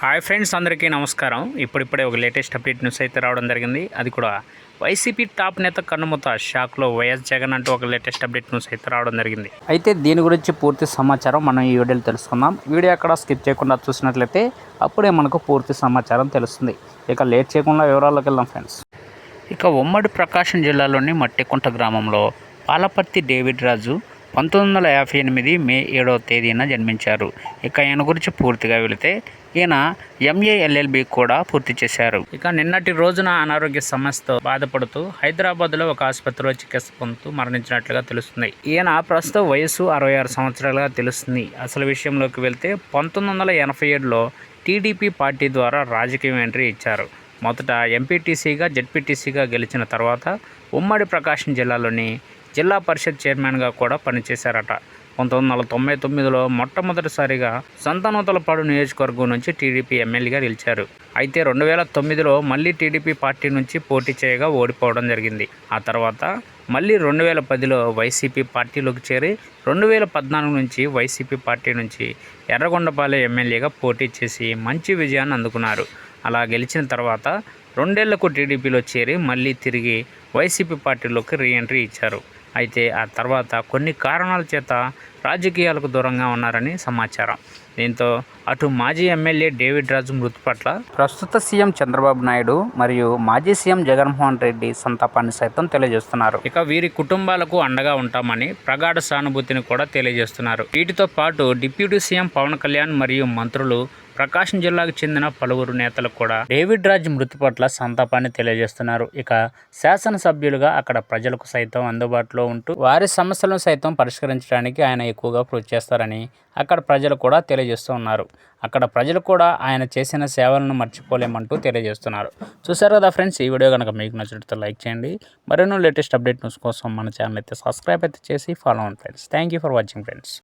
Hi friends అందరికీ నమస్కారం. ఇప్పుడిప్పుడే ఒక లేటెస్ట్ అప్డేట్ న్యూస్ అయితే రావడం జరిగింది. అది కూడా వైసీపీ టాప్ నేత కన్నుమూత షాక్లో వైఎస్ జగన్ అంటూ ఒక లేటెస్ట్ అప్డేట్ న్యూస్ అయితే రావడం జరిగింది. అయితే దీని గురించి పూర్తి సమాచారం మనం ఈ వీడియోలో తెలుసుకుందాం. వీడియో అక్కడ స్కిప్ చేయకుండా చూసినట్లయితే అప్పుడే మనకు పూర్తి సమాచారం తెలుస్తుంది. ఇక లేట్ చేయకుండా వివరాల్లోకి వెళ్దాం ఫ్రెండ్స్. ఇక ఉమ్మడి ప్రకాశం జిల్లాలోని మట్టికుంట గ్రామంలో పాలపర్తి డేవిడ్ రాజు పంతొమ్మిది వందల యాభై ఎనిమిది మే ఏడవ తేదీన జన్మించారు. ఇక ఈయన గురించి పూర్తిగా వెళితే ఈయన ఎంఏఎల్ఎల్బి కూడా పూర్తి చేశారు. ఇక నిన్నటి రోజున అనారోగ్య సమస్యతో బాధపడుతూ హైదరాబాద్లో ఒక ఆసుపత్రిలో చికిత్స పొందుతూ మరణించినట్లుగా తెలుస్తుంది. ఈయన ప్రస్తుత వయసు అరవై ఆరు సంవత్సరాలుగా తెలుస్తుంది. అసలు విషయంలోకి వెళ్తే పంతొమ్మిది వందల ఎనభై ఏడులో టీడీపీ పార్టీ ద్వారా రాజకీయ ఎంట్రీ ఇచ్చారు. మొదట ఎంపీటీసీగా జెడ్పీటీసీగా గెలిచిన తర్వాత ఉమ్మడి ప్రకాశం జిల్లాలోని జిల్లా పరిషత్ చైర్మన్గా కూడా పనిచేశారట. పంతొమ్మిది వందల తొంభై తొమ్మిదిలో మొట్టమొదటిసారిగా సంతానోతలపాడు నియోజకవర్గం నుంచి టీడీపీ ఎమ్మెల్యేగా నిలిచారు అయితే రెండు వేల తొమ్మిదిలో మళ్ళీ టీడీపీ పార్టీ నుంచి పోటీ చేయగా ఓడిపోవడం జరిగింది. ఆ తర్వాత మళ్ళీ రెండు వేల పదిలో వైసీపీ పార్టీలోకి చేరి రెండు వేల పద్నాలుగు నుంచి వైసీపీ పార్టీ నుంచి ఎర్రగొండపాలెం ఎమ్మెల్యేగా పోటీ చేసి మంచి విజయాన్ని అందుకున్నారు. అలా గెలిచిన తర్వాత రెండేళ్ళకు టీడీపీలో చేరి మళ్ళీ తిరిగి వైసీపీ పార్టీలోకి రీఎంట్రీ ఇచ్చారు. అయితే ఆ తర్వాత కొన్ని కారణాల చేత రాజకీయాలకు దూరంగా ఉన్నారని సమాచారం. దీంతో అటు మాజీ ఎమ్మెల్యే డేవిడ్ రాజు మృతి పట్ల ప్రస్తుత సీఎం చంద్రబాబు నాయుడు మరియు మాజీ సీఎం జగన్మోహన్ రెడ్డి సంతాపాన్ని సైతం తెలియజేస్తున్నారు. ఇక వీరి కుటుంబాలకు అండగా ఉంటామని ప్రగాఢ సానుభూతిని కూడా తెలియజేస్తున్నారు. వీటితో పాటు డిప్యూటీ సీఎం పవన్ కళ్యాణ్ మరియు మంత్రులు ప్రకాశం జిల్లాకు చెందిన పలువురు నేతలు కూడా డేవిడ్ రాజ్ మృతి పట్ల సంతాపాన్ని తెలియజేస్తున్నారు. ఇక శాసనసభ్యులుగా అక్కడ ప్రజలకు సైతం అందుబాటులో ఉంటూ వారి సమస్యలను సైతం పరిష్కరించడానికి ఆయన ఎక్కువగా కృషి చేస్తారని అక్కడ ప్రజలు కూడా తెలియజేస్తూ ఉన్నారు. అక్కడ ప్రజలు కూడా ఆయన చేసిన సేవలను మర్చిపోలేమంటూ తెలియజేస్తున్నారు. చూసారు కదా ఫ్రెండ్స్ ఈ వీడియో కనుక మీకు నచ్చినట్లయితే లైక్ చేయండి. మరెన్నో లేటెస్ట్ అప్డేట్ న్యూస్ కోసం మన ఛానల్ అయితే సబ్స్క్రైబ్ అయితే చేసి ఫాలో అవ్వండి friends. Thank you for watching friends.